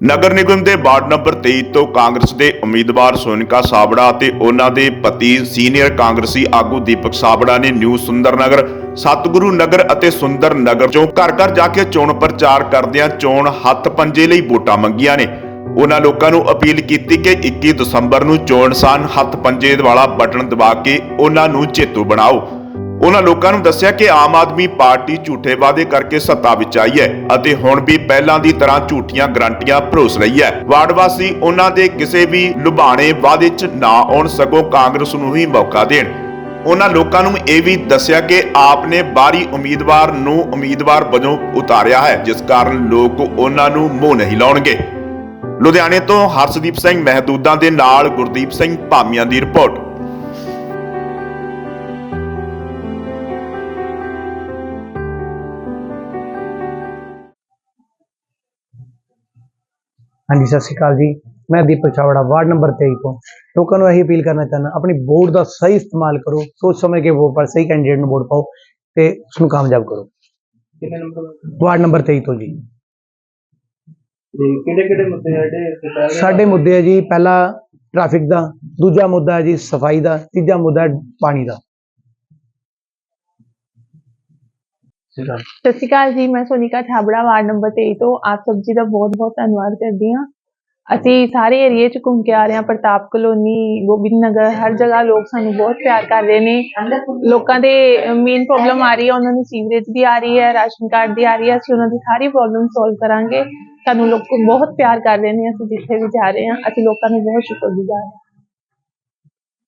ਨਗਰ ਨਿਗਮ ਦੇ ward number 23 ਤੋਂ ਕਾਂਗਰਸ ਦੇ ਉਮੀਦਵਾਰ ਸੋਨਿਕਾ ਸਾਬੜਾ ਅਤੇ ਉਹਨਾਂ ਦੇ ਪਤੀ ਸੀਨੀਅਰ ਕਾਂਗਰਸੀ ਆਗੂ ਦੀਪਕ ਸਾਬੜਾ ਨੇ ਨਿਊ ਸੁੰਦਰ ਨਗਰ ਸਤਿਗੁਰੂ ਨਗਰ ਅਤੇ ਸੁੰਦਰ ਨਗਰ ਚੋਂ ਘਰ ਘਰ ਜਾ ਕੇ ਚੋਣ ਪ੍ਰਚਾਰ ਕਰਦਿਆਂ ਚੋਣ ਹੱਥ ਪੰਜੇ ਲਈ ਵੋਟਾਂ ਮੰਗੀਆਂ ਨੇ। ਉਹਨਾਂ ਲੋਕਾਂ ਨੂੰ ਅਪੀਲ ਕੀਤੀ ਕਿ 21 ਦਸੰਬਰ ਨੂੰ ਚੋਣ ਸਾਨ ਹੱਥ ਪੰਜੇ ਵਾਲਾ ਬਟਨ ਦਬਾ ਕੇ ਉਹਨਾਂ ਨੂੰ ਜੇਤੂ ਬਣਾਓ। ਉਹਨਾਂ ਲੋਕਾਂ ਨੂੰ ਦੱਸਿਆ ਕਿ ਆਮ ਆਦਮੀ ਪਾਰਟੀ ਝੂਠੇ ਵਾਅਦੇ ਕਰਕੇ ਸੱਤਾ ਵਿੱਚ ਆਈ ਹੈ ਅਤੇ ਹੁਣ ਵੀ ਪਹਿਲਾਂ ਦੀ ਤਰ੍ਹਾਂ ਝੂਠੀਆਂ ਗਰੰਟੀਆਂ ਭਰੋਸ ਰਹੀ ਹੈ। ਵਾਰਡ ਵਾਸੀ ਉਹਨਾਂ ਦੇ ਕਿਸੇ ਵੀ ਲੁਭਾਣੇ ਵਾਅਦੇ 'ਚ ਨਾ ਆਉਣ ਸਗੋਂ ਕਾਂਗਰਸ ਨੂੰ ਹੀ ਮੌਕਾ ਦੇਣ। ਉਹਨਾਂ ਲੋਕਾਂ ਨੂੰ ਇਹ ਵੀ ਦੱਸਿਆ ਕਿ ਆਪ ਨੇ ਬਾਹਰੀ ਉਮੀਦਵਾਰ ਨੂੰ ਉਮੀਦਵਾਰ ਵਜੋਂ ਉਤਾਰਿਆ ਹੈ, ਜਿਸ ਕਾਰਨ ਲੋਕ ਉਹਨਾਂ ਨੂੰ ਮੂੰਹ ਨਹੀਂ ਲਾਉਣਗੇ। ਲੁਧਿਆਣੇ ਤੋਂ ਹਰਸ਼ਦੀਪ ਸਿੰਘ ਮਹਿਦੂਦਾਂ ਦੇ ਨਾਲ ਗੁਰਦੀਪ ਸਿੰਘ ਭਾਮੀਆਂ ਦੀ ਰਿਪੋਰਟ। ਹਾਂਜੀ ਸਤਿ ਸ਼੍ਰੀ ਅਕਾਲ ਜੀ। ਮੈਂ ਦੀਪਕ ਚਾਵੜਾ ਵਾਰਡ ਨੰਬਰ 23 ਤੋਂ। ਲੋਕਾਂ ਨੂੰ ਇਹੀ ਅਪੀਲ ਕਰਨਾ ਚਾਹੁੰਦਾ ਆਪਣੀ ਵੋਟ ਦਾ ਸਹੀ ਇਸਤੇਮਾਲ ਕਰੋ ਸੋਚ ਸਮਝ ਕੇ ਵੋਟ ਪਾਓ ਸਹੀ ਕੈਂਡੀਡੇਟ ਨੂੰ ਵੋਟ ਪਾਓ ਤੇ ਉਸ ਨੂੰ ਕਾਮਯਾਬ ਕਰੋ। ਕਿੰਨੇ ਨੰਬਰ ਵਾਰਡ ਨੰਬਰ 23 ਤੋਂ ਜੀ। ਕਿਹੜੇ ਕਿਹੜੇ ਮੁੱਦੇ ਆ ਜਿਹੜੇ ਆ? ਸਾਡੇ ਮੁੱਦੇ ਹੈ ਜੀ ਪਹਿਲਾ ਟ੍ਰੈਫਿਕ ਦਾ ਦੂਜਾ ਮੁੱਦਾ ਹੈ ਜੀ ਸਫ਼ਾਈ ਦਾ ਤੀਜਾ ਮੁੱਦਾ ਹੈ ਪਾਣੀ ਦਾ। ਸਤਿ ਸ਼੍ਰੀ ਅਕਾਲ ਜੀ, ਮੈਂ ਸੋਨੀਕਾ ਛਾਬੜਾ ਵਾਰਡ ਨੰਬਰ 23 ਤੋਂ। ਆਪ ਸਭ ਜੀ ਦਾ ਬਹੁਤ ਬਹੁਤ ਧੰਨਵਾਦ ਕਰਦੀ ਹਾਂ। ਅਸੀਂ ਸਾਰੇ ਏਰੀਏ 'ਚ ਘੁੰਮ ਕੇ ਆ ਰਹੇ ਹਾਂ, ਪ੍ਰਤਾਪ ਕਲੋਨੀ, ਗੋਬਿੰਦ ਨਗਰ, ਹਰ ਜਗ੍ਹਾ ਲੋਕ ਸਾਨੂੰ ਬਹੁਤ ਪਿਆਰ ਕਰ ਰਹੇ ਨੇ। ਲੋਕਾਂ ਦੇ ਮੇਨ ਪ੍ਰੋਬਲਮ ਆ ਰਹੀ ਹੈ, ਉਹਨਾਂ ਨੂੰ ਸੀਵਰੇਜ ਦੀ ਆ ਰਹੀ ਹੈ, ਰਾਸ਼ਨ ਕਾਰਡ ਦੀ ਆ ਰਹੀ ਹੈ। ਅਸੀਂ ਉਹਨਾਂ ਦੀ ਸਾਰੀ ਪ੍ਰੋਬਲਮ ਸੋਲਵ ਕਰਾਂਗੇ। ਸਾਨੂੰ ਲੋਕ ਬਹੁਤ ਪਿਆਰ ਕਰ ਰਹੇ ਨੇ, ਅਸੀਂ ਜਿੱਥੇ ਵੀ ਜਾ ਰਹੇ ਹਾਂ, ਅਸੀਂ ਲੋਕਾਂ ਨੂੰ ਬਹੁਤ ਸ਼ੁਕਰਗੁਜ਼ਾਰ ਹਾਂ।